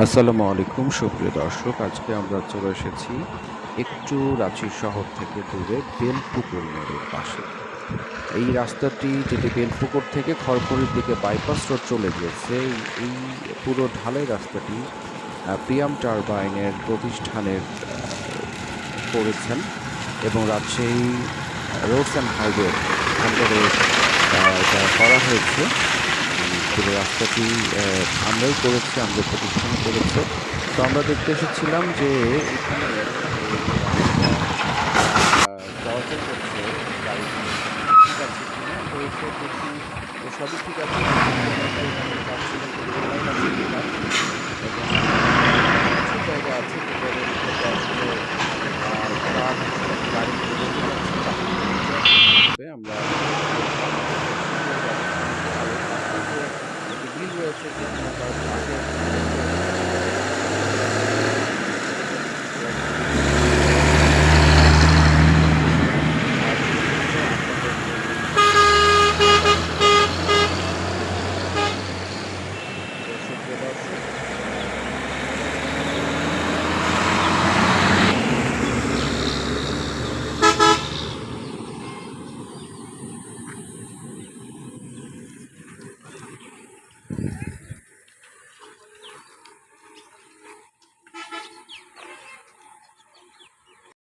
আসসালামু আলাইকুম, সুপ্রিয় দর্শক। আজকে আমরা চলে এসেছি একটু রাঁচি শহর থেকে দূরে বেলপুকুর মোড়ের পাশে। এই রাস্তাটি যেটি বেলপুকুর থেকে খড়খড়ির দিকে বাইপাস রোড চলে গিয়েছে, এই- পুরো ঢালাই রাস্তাটি প্রিয়াম টারবাইনের প্রতিষ্ঠানের করেছেন এবং রাজশাহী রোডস অ্যান্ড হাইওয়ে করা হয়েছে। যে রাস্তাটি আমরাই করেছি আমরা প্রতিষ্ঠান করেছে। তো আমরা দেখতে এসেছিলাম যে এখানে ঠিক আছে কিনা? সবই ঠিক আছে। আমরা Gracias.